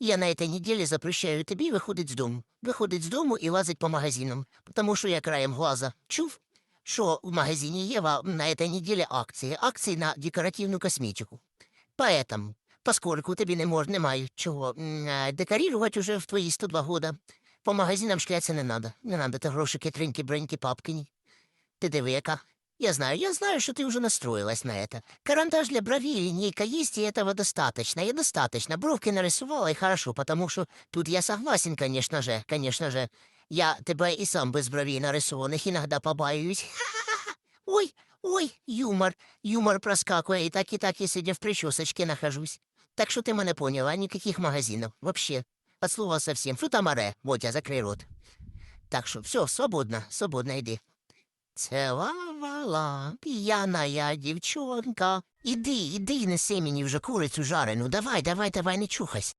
Я на этой неделе запрещаю тобі виходить з дому. Виходить з дому і лазить по магазинам. Тому що я краєм глаза чув, що в магазині Єва на этой неделе акції. Акції на декоративну косметику. Поэтому, поскольку тобі не можна, немає чого м, е, декорувати уже в твої 102 года, по магазинам шляться не надо. Не надо ти гроші китринки, бреньки, папкині. Ти диви, яка. Я знаю, я знаю, что ты уже настроилась на это. Карандаш для бровей, линейка есть, и этого достаточно. И достаточно. Бровки нарисовала, и хорошо, потому что тут я согласен, конечно же, конечно же. Я тебе и сам без бровей нарисованных иногда. Ха-ха-ха. Ой, ой, юмор. Юмор проскакивает, и так, и так я сегодня в причесочке нахожусь. Так что ты меня поняла, никаких магазинов. Вообще. От слова совсем. Фрутамаре. Вот я закрой рот. Так что все, свободно, свободно иди. Целовала п'яная дівчонка. Іди, іди, неси мені вже курицю жарену. Давай, давай, давай, не чухайся.